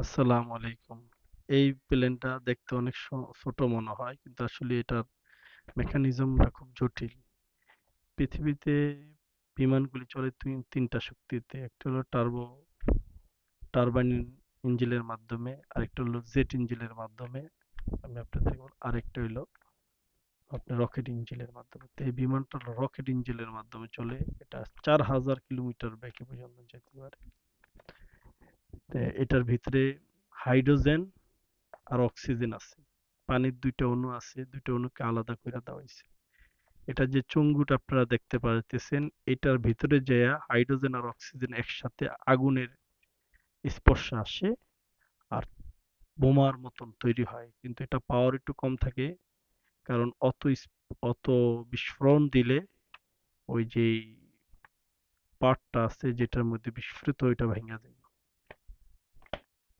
আসসালামু আলাইকুম। এই প্লেনটা দেখতে অনেক ছোট মনে হয় কিন্তু আসলে এটার মেকানিজমটা খুব জটিল। পৃথিবীতে বিমানগুলি চলে তিনটা শক্তিতে। একটা হলো টার্বো টারবাইন ইঞ্জিনের মাধ্যমে, আরেকটা হলো জেট ইঞ্জিনের মাধ্যমে, আমি আপনাদেরকে বলব আরেকটা হইল আপনার রকেট ইঞ্জিনের মাধ্যমে। তো এই বিমানটা রকেট ইঞ্জিনের মাধ্যমে চলে। এটা ৪০০০ কিলোমিটার বেগে পর্যন্ত যেতে পারে। এটার ভিতরে হাইড্রোজেন আর অক্সিজেন আছে। পানির দুইটা অণু আছে, দুইটা অণুকে আলাদা করে দেওয়া হইছে। এটা যে চুঙ্গুটা আপনারা দেখতে পাইতেছেন, এটার ভিতরে যেয়ে হাইড্রোজেন আর অক্সিজেন একসাথে আগুনের স্পর্শে আসে আর বোমার মতন তৈরি হয়। কিন্তু এটা পাওয়ার একটু কম থাকে কারণ অত অত বিস্ফোরণ দিলে ওই যেই পার্টটা আছে যেটার মধ্যে বিস্ফোরিত ওইটা ভেঙে যায়।